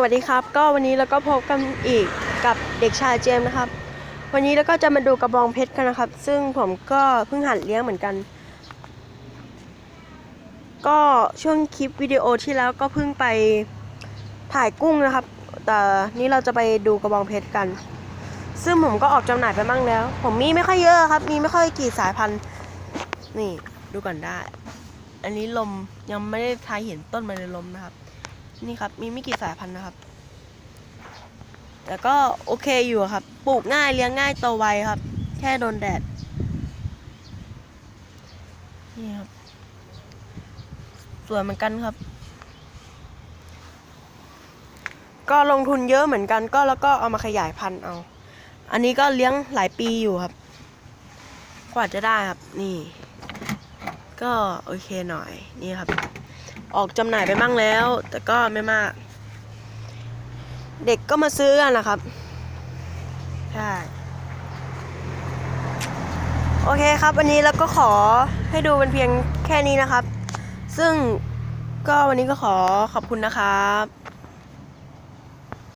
วัสดีครับ ก็วันนี้เราก็พบกันอีกกับเด็กชายเจมส์นะครับ วันนี้เราก็จะมาดูกระบองเพชรกันนะครับ ซึ่งผมก็เพิ่งหัดเลี้ยงเหมือนกัน ก็ช่วงคลิปวิดีโอที่แล้วก็เพิ่งไปถ่ายกุ้งนะครับ แต่นี้เราจะไปดูกระบองเพชรกัน ซึ่งผมก็ออกจำหน่ายไปบ้างแล้ว ผมมีไม่ค่อยเยอะครับ มีไม่ค่อยกี่สายพันธุ์ นี่ดูก่อนได้ อันนี้ลมยังไม่ได้ทายเห็นต้นมันเลยลมนะครับ นี่ครับ มีไม่กี่สายพันธุ์นะครับ แต่ก็โอเคอยู่ครับ ปลูกง่ายเลี้ยงง่ายโตไวครับ แค่โดนแดด นี่ครับ สวยเหมือนกันครับ ก็ลงทุนเยอะเหมือนกัน ก็แล้วก็เอามาขยายพันธุ์เอา อันนี้ก็เลี้ยงหลายปีอยู่ครับ กว่าจะได้ครับ นี่ ก็โอเคหน่อย นี่ครับ ออกจำหน่ายไปบ้างแล้ว แต่ก็ไม่มาก เด็กก็มาซื้อกันนะครับใช่โอเคครับ วันนี้เราก็ขอให้ดูเป็นเพียงแค่นี้นะครับ ซึ่งก็วันนี้ก็ขอขอบคุณนะครับ